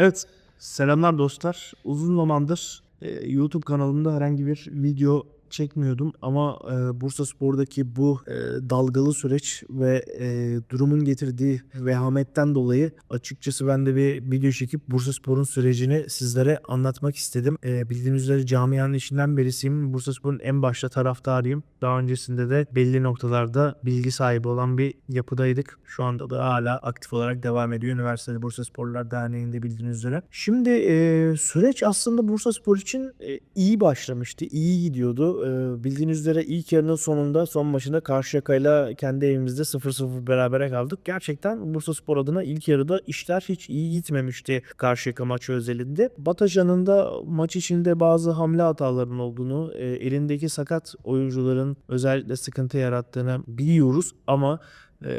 Evet, selamlar dostlar. Uzun zamandır e, YouTube kanalımda herhangi bir video çekmiyordum ama e, Bursa Spor'daki bu e, dalgalı süreç ve e, durumun getirdiği vehametten dolayı açıkçası ben de bir video çekip Bursa Spor'un sürecini sizlere anlatmak istedim. E, bildiğiniz üzere camianın içinden birisiyim. Bursa Spor'un en başta taraftarıyım. Daha öncesinde de belli noktalarda bilgi sahibi olan bir yapıdaydık. Şu anda da hala aktif olarak devam ediyor. Üniversitede Bursa Sporlar Derneği'nde bildiğiniz üzere. Şimdi e, süreç aslında Bursa Spor için e, iyi başlamıştı. iyi gidiyordu. E, bildiğiniz üzere ilk yarının sonunda son maçında Karşıyaka'yla kendi evimizde 0-0 berabere kaldık. Gerçekten Bursa Spor adına ilk yarıda işler hiç iyi gitmemişti Karşıyaka maçı özelinde. Batajan'ın da maç içinde bazı hamle hatalarının olduğunu, elindeki sakat oyuncuların özellikle sıkıntı yarattığını biliyoruz ama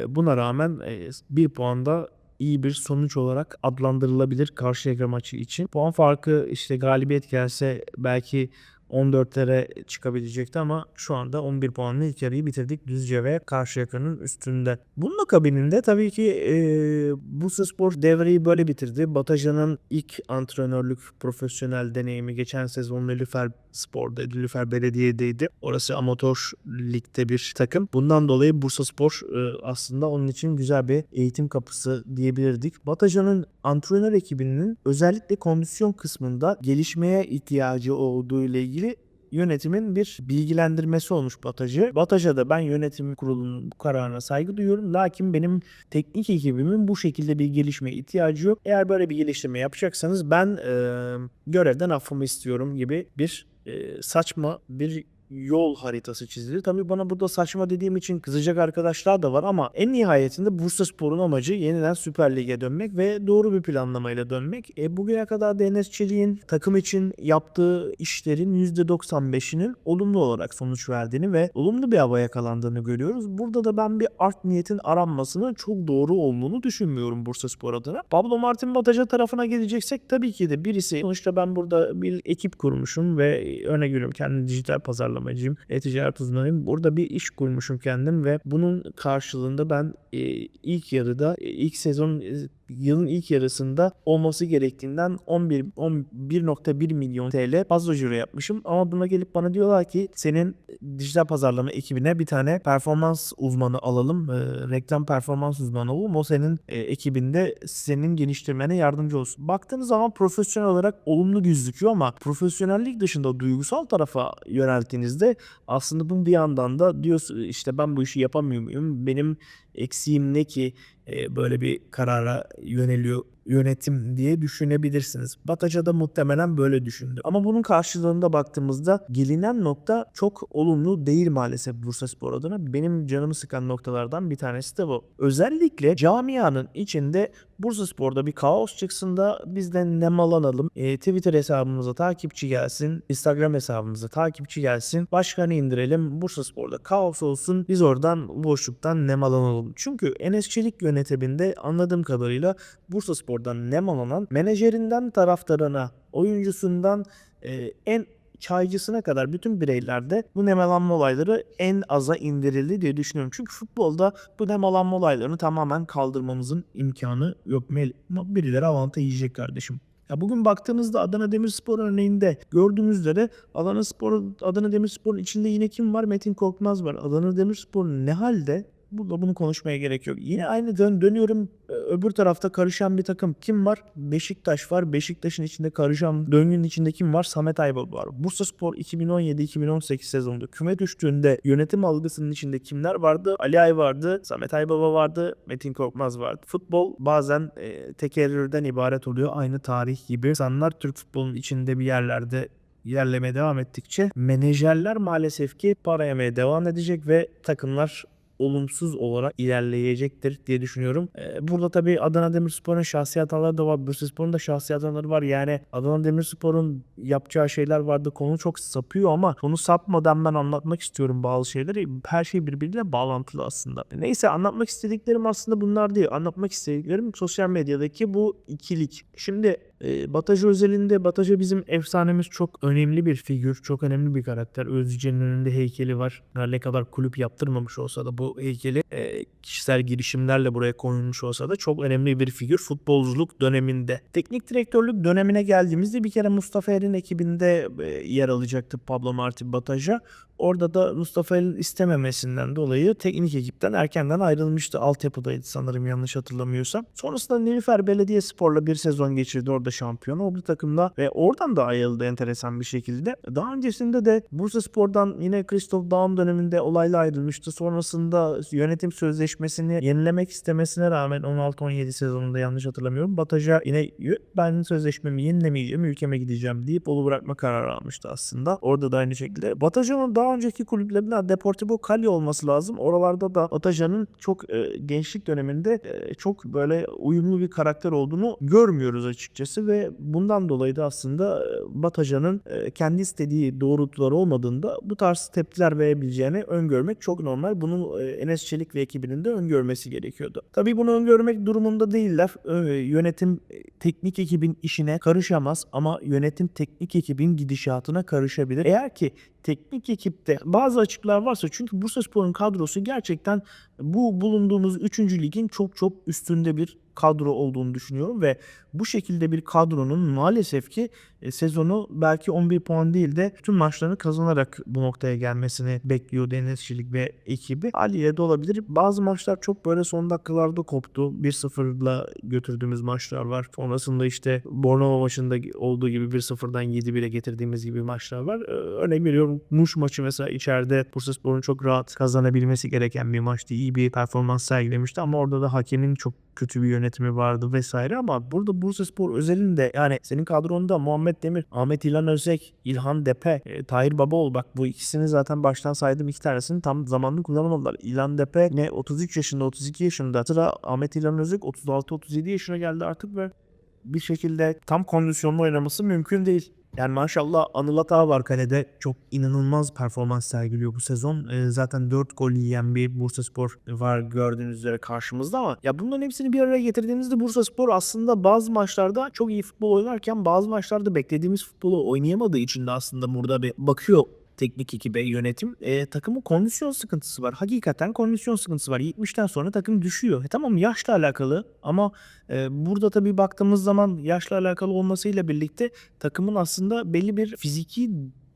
buna rağmen e, bir puanda iyi bir sonuç olarak adlandırılabilir Karşıyaka maçı için. Puan farkı işte galibiyet gelse belki 14'lere çıkabilecekti ama şu anda 11 puanla ilk yarıyı bitirdik Düzce ve Karşıyaka'nın üstünde. Bunun akabininde tabii ki e, Bursa Spor devreyi böyle bitirdi. Batajan'ın ilk antrenörlük profesyonel deneyimi geçen sezon Nilüfer Spor'da, Nilüfer Belediye'deydi. Orası amatör ligde bir takım. Bundan dolayı Bursa Spor e, aslında onun için güzel bir eğitim kapısı diyebilirdik. Batajan'ın antrenör ekibinin özellikle kondisyon kısmında gelişmeye ihtiyacı olduğu ile ilgili yönetimin bir bilgilendirmesi olmuş Bataj'a. Bataj'a da ben yönetim kurulunun bu kararına saygı duyuyorum. Lakin benim teknik ekibimin bu şekilde bir gelişmeye ihtiyacı yok. Eğer böyle bir geliştirme yapacaksanız ben e, görevden affımı istiyorum gibi bir e, saçma bir yol haritası çizildi. Tabii bana burada saçma dediğim için kızacak arkadaşlar da var ama en nihayetinde Bursa Spor'un amacı yeniden Süper Lig'e dönmek ve doğru bir planlamayla dönmek. E, bugüne kadar Enes Çelik'in takım için yaptığı işlerin %95'inin olumlu olarak sonuç verdiğini ve olumlu bir hava yakalandığını görüyoruz. Burada da ben bir art niyetin aranmasının çok doğru olduğunu düşünmüyorum Bursa Spor adına. Pablo Martin Bataja tarafına geleceksek tabii ki de birisi sonuçta ben burada bir ekip kurmuşum ve örnek veriyorum kendi dijital pazarlamacıyım, e-ticaret uzmanıyım. Burada bir iş kurmuşum kendim ve bunun karşılığında ben e, ilk yarıda, e, ilk sezon e, yılın ilk yarısında olması gerektiğinden 11 11.1 milyon TL fazla ciro yapmışım. Ama buna gelip bana diyorlar ki senin dijital pazarlama ekibine bir tane performans uzmanı alalım. e, reklam performans uzmanı olalım. O senin e, ekibinde senin geliştirmene yardımcı olsun. Baktığınız zaman profesyonel olarak olumlu gözüküyor ama profesyonellik dışında duygusal tarafa yönelttiğinizde aslında bu bir yandan da diyorsun işte ben bu işi yapamıyor muyum? Benim eksiğim ne ki e, böyle bir karara yöneliyor yönetim diye düşünebilirsiniz. Bataca da muhtemelen böyle düşündü. Ama bunun karşılığında baktığımızda gelinen nokta çok olumlu değil maalesef Bursa Spor adına. Benim canımı sıkan noktalardan bir tanesi de bu. Özellikle camianın içinde Bursa Spor'da bir kaos çıksın da bizden nemalanalım. E, Twitter hesabımıza takipçi gelsin. Instagram hesabımıza takipçi gelsin. Başkanı indirelim. Bursa Spor'da kaos olsun. Biz oradan boşluktan nemalanalım. Çünkü Enes Çelik yönetiminde anladığım kadarıyla Bursa Spor'dan nemalanan menajerinden taraftarına, oyuncusundan e, en çaycısına kadar bütün bireylerde bu nemalanma olayları en aza indirildi diye düşünüyorum. Çünkü futbolda bu nemalanma olaylarını tamamen kaldırmamızın imkanı yok. Birileri avantaj yiyecek kardeşim. Ya bugün baktığımızda Adana Demirspor örneğinde gördüğümüz üzere Adana Spor Adana Demirspor'un içinde yine kim var? Metin Korkmaz var. Adana Demirspor ne halde? Burada bunu konuşmaya gerek yok. Yine aynı dön dönüyorum e, öbür tarafta karışan bir takım kim var? Beşiktaş var. Beşiktaş'ın içinde karışan döngünün içinde kim var? Samet Aybaba var. Bursa Spor 2017-2018 sezonunda küme düştüğünde yönetim algısının içinde kimler vardı? Ali Ay vardı, Samet Aybaba vardı, Metin Korkmaz vardı. Futbol bazen e, tekerrürden ibaret oluyor. Aynı tarih gibi. İnsanlar Türk futbolunun içinde bir yerlerde ilerlemeye devam ettikçe menajerler maalesef ki para yemeye devam edecek ve takımlar olumsuz olarak ilerleyecektir diye düşünüyorum. Ee, burada tabii Adana Demirspor'un şahsi hataları da var. Bursaspor'un da şahsi hataları var. Yani Adana Demirspor'un yapacağı şeyler vardı. Konu çok sapıyor ama konu sapmadan ben anlatmak istiyorum bazı şeyleri. Her şey birbiriyle bağlantılı aslında. Neyse anlatmak istediklerim aslında bunlar değil. Anlatmak istediklerim sosyal medyadaki bu ikilik. Şimdi E, Bataja özelinde Bataja bizim efsanemiz çok önemli bir figür. Çok önemli bir karakter. Özce'nin önünde heykeli var. Her ne kadar kulüp yaptırmamış olsa da bu heykeli e, kişisel girişimlerle buraya konulmuş olsa da çok önemli bir figür futbolculuk döneminde. Teknik direktörlük dönemine geldiğimizde bir kere Mustafa Er'in ekibinde e, yer alacaktı Pablo Martin Bataja. Orada da Mustafa Er'in istememesinden dolayı teknik ekipten erkenden ayrılmıştı. Altyapıdaydı sanırım yanlış hatırlamıyorsam. Sonrasında Nilüfer Belediyespor'la bir sezon geçirdi. Orada şampiyon oldu takımda ve oradan da ayrıldı enteresan bir şekilde. Daha öncesinde de Bursaspor'dan yine Christoph Daum döneminde olayla ayrılmıştı. Sonrasında yönetim sözleşmesini yenilemek istemesine rağmen 16-17 sezonunda yanlış hatırlamıyorum. Bataja yine ben sözleşmemi yenilemeyeceğim, ülkeme gideceğim deyip onu bırakma kararı almıştı aslında. Orada da aynı şekilde. Bataja'nın daha önceki kulüplerinden Deportivo Cali olması lazım. Oralarda da Bataja'nın çok e, gençlik döneminde e, çok böyle uyumlu bir karakter olduğunu görmüyoruz açıkçası ve bundan dolayı da aslında e, Bataja'nın e, kendi istediği doğrultular olmadığında bu tarz tepkiler verebileceğini öngörmek çok normal. Bunu e, Enes Çelik ve ekibinin de öngörmesi gerekiyordu. Tabii bunu öngörmek durumunda değiller. E, yönetim teknik ekibin işine karışamaz ama yönetim teknik ekibin gidişatına karışabilir. Eğer ki teknik ekipte bazı açıklar varsa çünkü Bursaspor'un kadrosu gerçekten bu bulunduğumuz 3. ligin çok çok üstünde bir kadro olduğunu düşünüyorum ve bu şekilde bir kadronun maalesef ki e, sezonu belki 11 puan değil de tüm maçlarını kazanarak bu noktaya gelmesini bekliyor Denizçilik ve ekibi. Haliyle de olabilir. Bazı maçlar çok böyle son dakikalarda koptu. 1-0'la götürdüğümüz maçlar var. Sonrasında işte Bornova maçında olduğu gibi 1-0'dan 7-1'e getirdiğimiz gibi maçlar var. Örnek veriyorum Muş maçı mesela içeride Bursaspor'un çok rahat kazanabilmesi gereken bir maçtı. İyi bir performans sergilemişti ama orada da hakemin çok kötü bir yönetimi vardı vesaire ama burada Bursaspor özelinde yani senin kadronda Muhammed Demir, Ahmet İlhan Özek, İlhan Depe, e, Tahir Babaoğlu bak bu ikisini zaten baştan saydım iki tanesini tam zamanlı kullanamadılar. İlhan Depe ne 33 yaşında 32 yaşında sıra Ahmet İlhan Özek 36-37 yaşına geldi artık ve bir şekilde tam kondisyonlu oynaması mümkün değil. Yani maşallah Anıl Atağı var kalede. Çok inanılmaz performans sergiliyor bu sezon. Ee, zaten 4 gol yiyen bir Bursaspor var gördüğünüz üzere karşımızda ama ya bunların hepsini bir araya getirdiğimizde Bursaspor aslında bazı maçlarda çok iyi futbol oynarken bazı maçlarda beklediğimiz futbolu oynayamadığı için de aslında burada bir bakıyor teknik ekibe yönetim e, takımın kondisyon sıkıntısı var. Hakikaten kondisyon sıkıntısı var. 70'ten sonra takım düşüyor. E, tamam yaşla alakalı ama e, burada tabii baktığımız zaman yaşla alakalı olmasıyla birlikte takımın aslında belli bir fiziki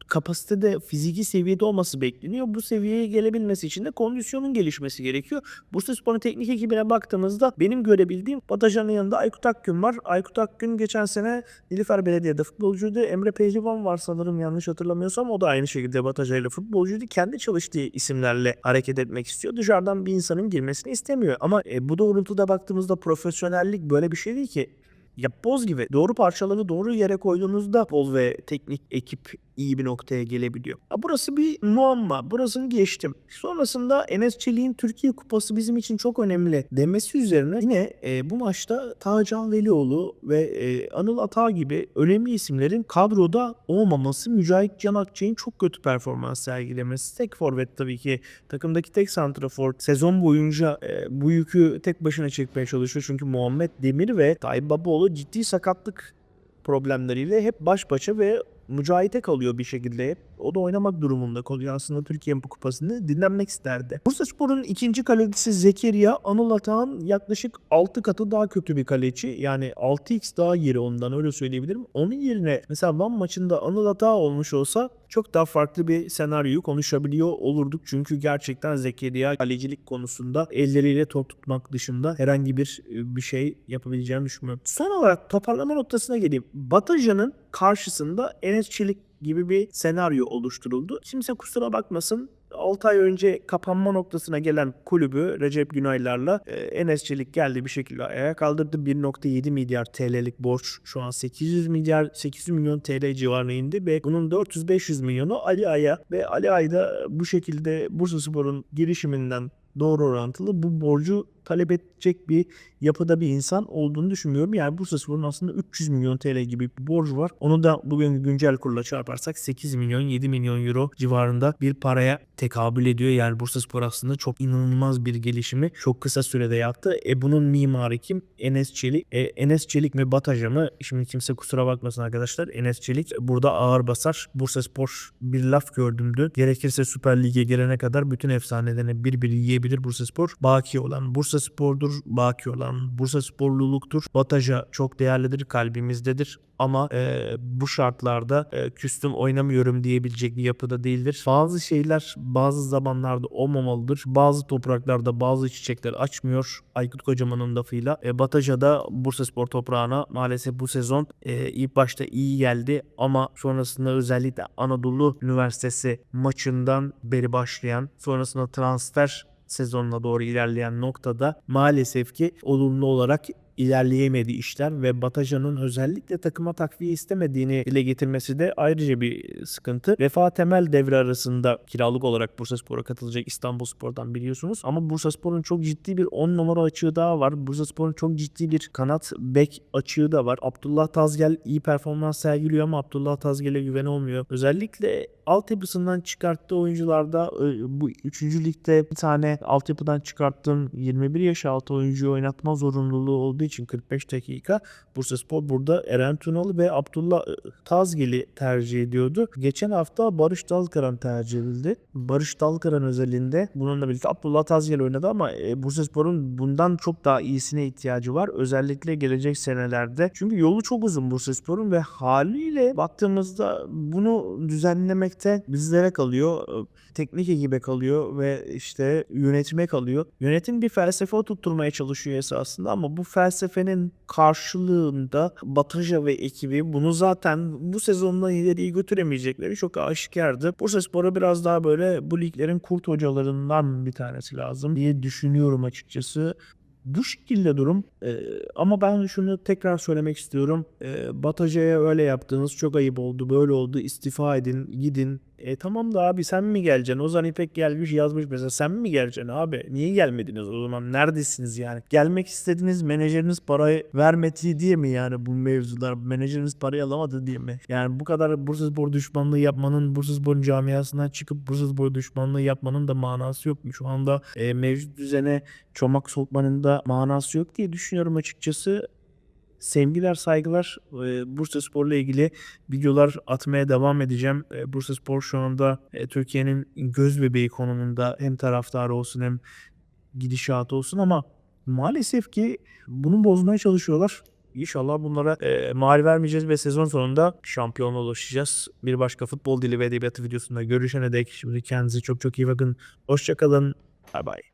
kapasitede, fiziki seviyede olması bekleniyor. Bu seviyeye gelebilmesi için de kondisyonun gelişmesi gerekiyor. Bursaspor'un teknik ekibine baktığımızda benim görebildiğim Batajan'ın yanında Aykut Akgün var. Aykut Akgün geçen sene Nilüfer Belediye'de futbolcuydu. Emre Pehlivan var sanırım yanlış hatırlamıyorsam. O da aynı şekilde Bataja ile futbolcuydu. Kendi çalıştığı isimlerle hareket etmek istiyor. Dışarıdan bir insanın girmesini istemiyor. Ama e, bu doğrultuda baktığımızda profesyonellik böyle bir şey değil ki. Yapboz gibi doğru parçaları doğru yere koyduğunuzda futbol ve teknik ekip iyi bir noktaya gelebiliyor. Ya burası bir muamma. Burasını geçtim. Sonrasında Enes Çelik'in Türkiye Kupası bizim için çok önemli demesi üzerine yine e, bu maçta Tacan Velioğlu ve e, Anıl Ata gibi önemli isimlerin kadroda olmaması Mücahit Can Akçay'ın çok kötü performans sergilemesi. Tek forvet tabii ki takımdaki tek santrafor sezon boyunca e, bu yükü tek başına çekmeye çalışıyor. Çünkü Muhammed Demir ve Tayyip Babaoğlu ciddi sakatlık problemleriyle hep baş başa ve Mücahit'e kalıyor bir şekilde hep. O da oynamak durumunda kalıyor aslında Türkiye Kupası'nı dinlenmek isterdi. Bursaspor'un ikinci kalecisi Zekeriya Anıl Atahan yaklaşık 6 katı daha kötü bir kaleci. Yani 6x daha geri ondan öyle söyleyebilirim. Onun yerine mesela Van maçında Anıl Atahan olmuş olsa çok daha farklı bir senaryoyu konuşabiliyor olurduk. Çünkü gerçekten Zekeriya kalecilik konusunda elleriyle top tutmak dışında herhangi bir bir şey yapabileceğini düşünmüyorum. Son olarak toparlama noktasına geleyim. Batajan'ın karşısında Enes Çelik gibi bir senaryo oluşturuldu. Kimse kusura bakmasın 6 ay önce kapanma noktasına gelen kulübü Recep Günaylar'la e, Enes Çelik geldi bir şekilde ayağa kaldırdı. 1.7 milyar TL'lik borç şu an 800 milyar 800 milyon TL civarına indi ve bunun 400-500 milyonu Ali Ay'a ve Ali Ay da bu şekilde Bursaspor'un girişiminden doğru orantılı bu borcu talep edecek bir yapıda bir insan olduğunu düşünmüyorum. Yani Bursaspor'un aslında 300 milyon TL gibi bir borcu var. Onu da bugün güncel kurla çarparsak 8 milyon 7 milyon euro civarında bir paraya tekabül ediyor. Yani Bursaspor aslında çok inanılmaz bir gelişimi çok kısa sürede yaptı. E bunun mimarı kim? Enes Çelik. E, Enes Çelik mi Bataja mı? Şimdi kimse kusura bakmasın arkadaşlar. Enes Çelik burada ağır basar. Bursaspor bir laf gördüm. Gerekirse Süper Lig'e gelene kadar bütün efsanelerini bir bir yiyebilir Bursaspor. Baki olan Bursaspor'dur. Baki olan Bursasporluluktur. Bataja çok değerlidir. Kalbimizdedir ama e, bu şartlarda e, küstüm oynamıyorum diyebilecek bir yapıda değildir. Bazı şeyler bazı zamanlarda olmamalıdır. Bazı topraklarda bazı çiçekler açmıyor. Aykut Kocaman'ın lafıyla. E, Bataja da Bursaspor toprağına maalesef bu sezon e, ilk başta iyi geldi ama sonrasında özellikle Anadolu Üniversitesi maçından beri başlayan sonrasında transfer sezonuna doğru ilerleyen noktada maalesef ki olumlu olarak ilerleyemedi işler ve Bataja'nın özellikle takıma takviye istemediğini dile getirmesi de ayrıca bir sıkıntı. Vefa Temel devre arasında kiralık olarak Bursaspor'a katılacak İstanbulspor'dan biliyorsunuz. Ama Bursaspor'un çok ciddi bir 10 numara açığı daha var. Bursaspor'un çok ciddi bir kanat bek açığı da var. Abdullah Tazgel iyi performans sergiliyor ama Abdullah Tazgel'e güven olmuyor. Özellikle altyapısından çıkarttığı oyuncularda e, bu 3. ligde bir tane altyapıdan çıkarttığım 21 yaş altı oyuncuyu oynatma zorunluluğu olduğu için 45 dakika Bursaspor burada Eren Tunalı ve Abdullah e, Tazgel'i tercih ediyordu. Geçen hafta Barış Dalkaran tercih edildi. Barış Dalkaran özelinde bununla birlikte Abdullah Tazgel oynadı ama e, Bursaspor'un bundan çok daha iyisine ihtiyacı var. Özellikle gelecek senelerde. Çünkü yolu çok uzun Bursaspor'un ve haliyle baktığımızda bunu düzenlemekte bizlere kalıyor. E, Teknik ekibe kalıyor ve işte yönetime kalıyor. Yönetim bir felsefe oturtmaya çalışıyor esasında ama bu felsefenin karşılığında Bataja ve ekibi bunu zaten bu sezondan ileriye götüremeyecekleri çok aşikardı. Bursaspor'a biraz daha böyle bu liglerin kurt hocalarından bir tanesi lazım diye düşünüyorum açıkçası. Bu şekilde durum Ee, ama ben şunu tekrar söylemek istiyorum. Ee, Bataja'ya öyle yaptığınız çok ayıp oldu. Böyle oldu. İstifa edin, gidin. E tamam da abi sen mi geleceksin? Ozan İpek gelmiş yazmış mesela sen mi geleceksin abi? Niye gelmediniz o zaman? Neredesiniz yani? Gelmek istediniz menajeriniz parayı vermedi diye mi yani bu mevzular? Menajeriniz parayı alamadı diye mi? Yani bu kadar Bursaspor düşmanlığı yapmanın, Bursaspor'un camiasından çıkıp Bursaspor düşmanlığı yapmanın da manası yok mu? Şu anda e, mevcut düzene çomak sokmanın da manası yok diye düşünüyorum açıkçası. Sevgiler, saygılar. Bursa Spor'la ilgili videolar atmaya devam edeceğim. Bursa Spor şu anda Türkiye'nin göz bebeği konumunda hem taraftarı olsun hem gidişatı olsun ama maalesef ki bunu bozmaya çalışıyorlar. İnşallah bunlara e, mal vermeyeceğiz ve sezon sonunda şampiyona ulaşacağız. Bir başka futbol dili ve edebiyatı videosunda görüşene dek şimdi kendinize çok çok iyi bakın. Hoşçakalın. Bay bay.